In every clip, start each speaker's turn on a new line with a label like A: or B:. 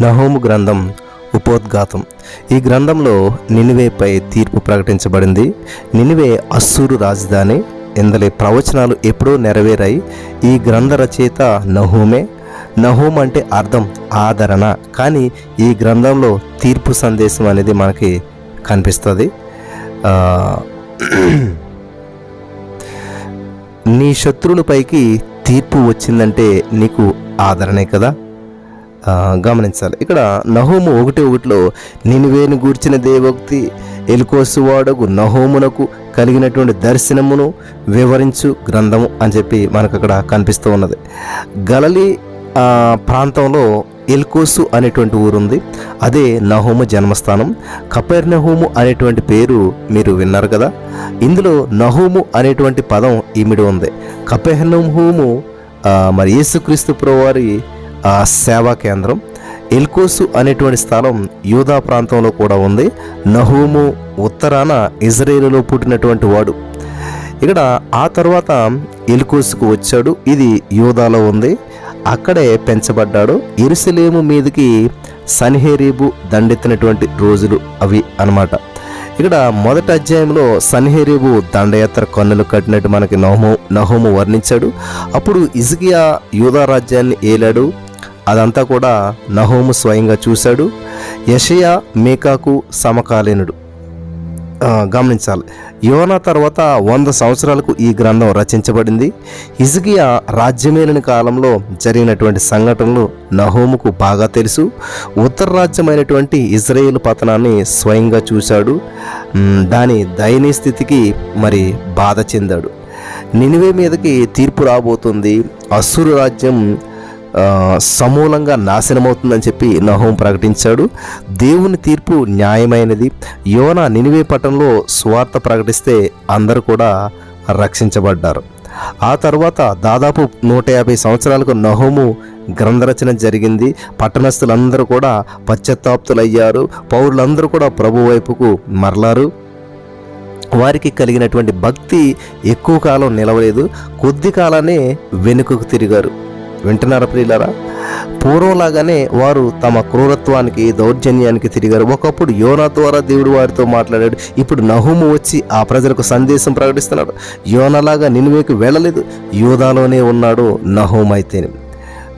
A: నహోము గ్రంథం ఉపోద్ఘాతం. ఈ గ్రంథంలో నినివేపై తీర్పు ప్రకటించబడింది. నినివే అస్సూరు రాజధాని. ఇందలి ప్రవచనాలు ఎప్పుడో నెరవేరాయి. ఈ గ్రంథ రచయిత నహోమే. నహోమ్ అంటే అర్థం ఆదరణ. కానీ ఈ గ్రంథంలో తీర్పు సందేశం అనేది మనకి కనిపిస్తుంది. నీ శత్రువులపైకి తీర్పు వచ్చిందంటే నీకు ఆదరణే కదా. గమనించాలి. ఇక్కడ నహోము ఒకటి ఒకటిలో నినివేను గూర్చిన దేవోక్తి ఎలుకోసువాడకు నహోమునకు కలిగినటువంటి దర్శనమును వివరించు గ్రంథము అని చెప్పి మనకు అక్కడ కనిపిస్తూ ఉన్నది. గలలి ప్రాంతంలో ఎల్కోసు అనేటువంటి ఊరుంది. అదే నహోము జన్మస్థానం. కపెర్నహోము అనేటువంటి పేరు మీరు విన్నారు కదా. ఇందులో నహోము అనేటువంటి పదం ఈమిడి ఉంది. కపెహ్నహోము మరి యేసుక్రీస్తు ప్రభువారి సేవా కేంద్రం. ఎల్కోసు అనేటువంటి స్థలం యూదా ప్రాంతంలో కూడా ఉంది. నహూము ఉత్తరాన ఇజ్రాయేలులో పుట్టినటువంటి వాడు. ఇక్కడ ఆ తర్వాత ఎల్కోసుకు వచ్చాడు. ఇది యూదాలో ఉంది. అక్కడే పెంచబడ్డాడు. ఇరుసలేము మీదకి సన్హేరీబు దండెత్తినటువంటి రోజులు అవి అన్నమాట. ఇక్కడ మొదటి అధ్యాయంలో సన్హేరీబు దండయాత్ర కన్నులు కట్టినట్టు మనకి నహోము నహోము వర్ణించాడు. అప్పుడు ఇజ్కియా యూదా రాజ్యాన్ని ఏలాడు. అదంతా కూడా నహోము స్వయంగా చూశాడు. యషయా మేకాకు సమకాలీనుడు. గమనించాలి. యోనా తర్వాత వంద సంవత్సరాలకు ఈ గ్రంథం రచించబడింది. ఇజకియా రాజ్యమేలిన కాలంలో జరిగినటువంటి సంఘటనలు నహోముకు బాగా తెలుసు. ఉత్తర రాజ్యమైనటువంటి ఇజ్రాయేల్ పతనాన్ని స్వయంగా చూశాడు. దాని దయనీయ స్థితికి మరి బాధ చెందాడు. నినివే మీదకి తీర్పు రాబోతుంది. అసురు రాజ్యం సమూలంగా నాశనమవుతుందని చెప్పి నహోం ప్రకటించాడు. దేవుని తీర్పు న్యాయమైనది. యోన నినివే పట్టణంలో స్వార్థ ప్రకటిస్తే అందరూ కూడా రక్షించబడ్డారు. ఆ తర్వాత దాదాపు నూట యాభై సంవత్సరాలకు నహోము గ్రంథరచన జరిగింది. పట్టణస్థులందరూ కూడా పశ్చాత్తాప్తులయ్యారు. పౌరులందరూ కూడా ప్రభు వైపుకు మరలారు. వారికి కలిగినటువంటి భక్తి ఎక్కువ కాలం నిలవలేదు. కొద్ది కాలానే వెనుకకు తిరిగారు. వింటున్నారా ప్రియులరా? పూర్వంలాగానే వారు తమ క్రూరత్వానికి దౌర్జన్యానికి తిరిగారు. ఒకప్పుడు యోనా ద్వారా దేవుడు వారితో మాట్లాడాడు. ఇప్పుడు నహుము వచ్చి ఆ ప్రజలకు సందేశం ప్రకటిస్తున్నాడు. యోనలాగా మీకు వెళ్ళలేదు. యూదాలోనే ఉన్నాడు నహూమ్ అయితేనే.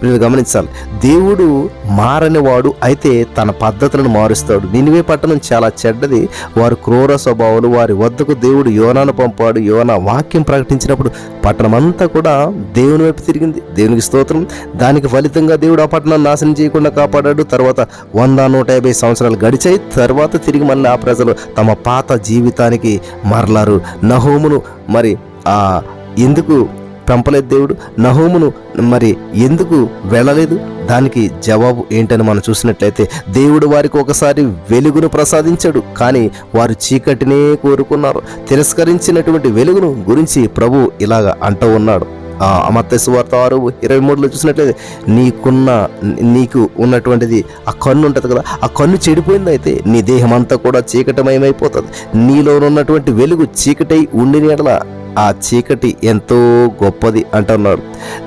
A: మీరు గమనించాలి. దేవుడు మారని వాడు అయితే తన పద్ధతులను మారుస్తాడు. నినివే పట్టణం చాలా చెడ్డది. వారు క్రూర స్వభావాలు వారి వద్దకు దేవుడు యోనాను పంపాడు. యోనా వాక్యం ప్రకటించినప్పుడు పట్టణం అంతా కూడా దేవుని వైపు తిరిగింది. దేవునికి స్తోత్రం. దానికి ఫలితంగా దేవుడు ఆ పట్టణాన్ని నాశనం చేయకుండా కాపాడాడు. తర్వాత వంద నూట యాభై సంవత్సరాలు గడిచాయి. తర్వాత తిరిగి మళ్ళీ ఆ ప్రజలు తమ పాత జీవితానికి మరలారు. నహోమును మరి ఆ ఎందుకు పెంపలేదు దేవుడు. నహోమును మరి ఎందుకు వెళ్ళలేదు? దానికి జవాబు ఏంటని మనం చూసినట్లయితే దేవుడు వారికి ఒకసారి వెలుగును ప్రసాదించాడు కానీ వారు చీకటినే కోరుకున్నారు. తిరస్కరించినటువంటి వెలుగును గురించి ప్రభు ఇలాగ అంటూ ఉన్నాడు. ఆ అమర్త ఆరు ఇరవై మూడులో చూసినట్లయితే నీకున్న నీకు ఉన్నటువంటిది ఆ కన్ను ఉంటుంది కదా ఆ కన్ను చెడిపోయింది అయితే నీ దేహం అంతా కూడా చీకటమయమైపోతుంది. నీలో ఉన్నటువంటి వెలుగు చీకటై ఉండిన ఎడల ఆ చీకటి ఎంతో గొప్పది అంటున్నాడు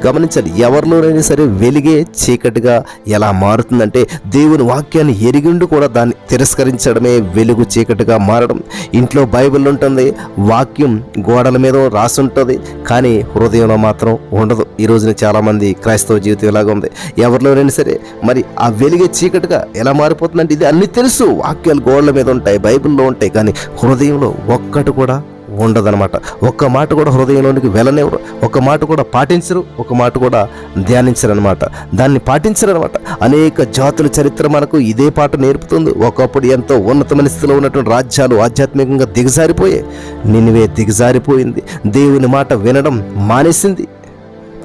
A: గమనించాలి ఎవరిలోనైనా సరే వెలిగే చీకటిగా ఎలా మారుతుందంటే దేవుని వాక్యాన్ని ఎరిగిండు కూడా దాన్ని తిరస్కరించడమే వెలుగు చీకటిగా మారడం. ఇంట్లో బైబిల్ ఉంటుంది వాక్యం గోడల మీద రాసుంటుంది కానీ హృదయంలో మాత్రం ఉండదు. ఈ రోజున చాలామంది క్రైస్తవ జీవితం ఇలాగ ఉంది. ఎవరిలోనైనా సరే మరి ఆ వెలిగే చీకటిగా ఎలా మారిపోతుందంటే ఇది అన్ని తెలుసు. వాక్యాలు గోడల మీద ఉంటాయి బైబిల్లో ఉంటాయి కానీ హృదయంలో ఒక్కటి కూడా ఉండదనమాట ఒక్క మాట కూడా హృదయంలోనికి వెళ్ళనివ్వరు. ఒక మాట కూడా పాటించరు. ఒక మాట కూడా ధ్యానించరు అనమాట దాన్ని పాటించరు అనమాట అనేక జాతుల చరిత్ర మనకు ఇదే పాట నేర్పుతుంది. ఒకప్పుడు ఎంతో ఉన్నతమైన స్థితిలో ఉన్నటువంటి రాజ్యాలు ఆధ్యాత్మికంగా దిగజారిపోయాయి. నినివే దిగజారిపోయింది. దేవుని మాట వినడం మానేసింది.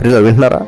A: ప్రియులు వింటున్నారా?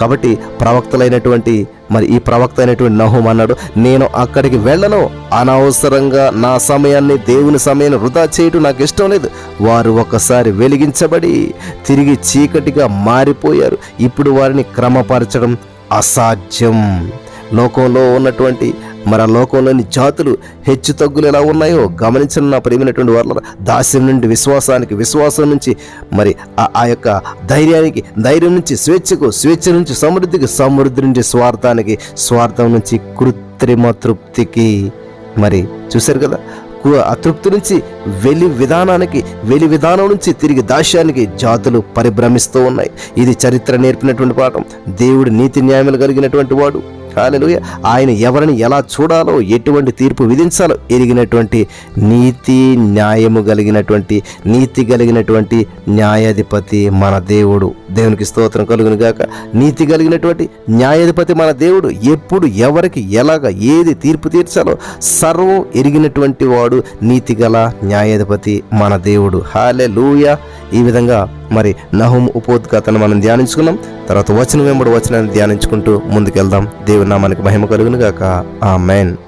A: కాబట్టి ప్రవక్తలైనటువంటి మరి ఈ ప్రవక్త అయినటువంటి నహోం అన్నాడు నేను అక్కడికి వెళ్ళను. అనవసరంగా నా సమయాన్ని దేవుని సమయాన్ని వృధా చేయటం నాకు ఇష్టం లేదు. వారు ఒకసారి వెలిగించబడి తిరిగి చీకటిగా మారిపోయారు. ఇప్పుడు వారిని క్రమపరచడం అసాధ్యం. లోకంలో ఉన్నటువంటి మరి ఆ లోకంలోని జాతులు హెచ్చు తగ్గులు ఎలా ఉన్నాయో గమనించిన నా ప్రేమైనటువంటి వాళ్ళ దాస్యం నుండి విశ్వాసానికి విశ్వాసం నుంచి మరి ఆ- ఆ యొక్క ధైర్యానికి ధైర్యం నుంచి స్వేచ్ఛకు స్వేచ్ఛ నుంచి సమృద్ధికి సమృద్ధి నుంచి స్వార్థానికి స్వార్థం నుంచి కృత్రిమ తృప్తికి మరి చూశారు కదా? అతృప్తి నుంచి వెలి విధానానికి వెలి విధానం నుంచి తిరిగి దాస్యానికి జాతులు పరిభ్రమిస్తూ ఉన్నాయి. ఇది చరిత్ర నేర్పినటువంటి పాఠం. దేవుడు నీతి న్యాయములు కలిగినటువంటి వాడు. హల్లెలూయా. ఆయన ఎవరిని ఎలా చూడాలో ఎటువంటి తీర్పు విధించాలో ఎరిగినటువంటి నీతి న్యాయము కలిగినటువంటి నీతి కలిగినటువంటి న్యాయాధిపతి మన దేవుడు. దేవునికి స్తోత్రం కలుగును గాక నీతి కలిగినటువంటి న్యాయాధిపతి మన దేవుడు. ఎప్పుడు ఎవరికి ఎలాగ ఏది తీర్పు తీర్చాలో సర్వం ఎరిగినటువంటి వాడు నీతి గల న్యాయాధిపతి మన దేవుడు. హాలే ఈ విధంగా మరి నహుం ఉపోద్ఘాతను మనం ధ్యానించుకున్నాం. తర్వాత వచనం వెంబడి వచనాన్ని ధ్యానించుకుంటూ ముందుకెళ్దాం. దేవుని నామానికి మహిమ కలుగునుగాక. ఆ ఆ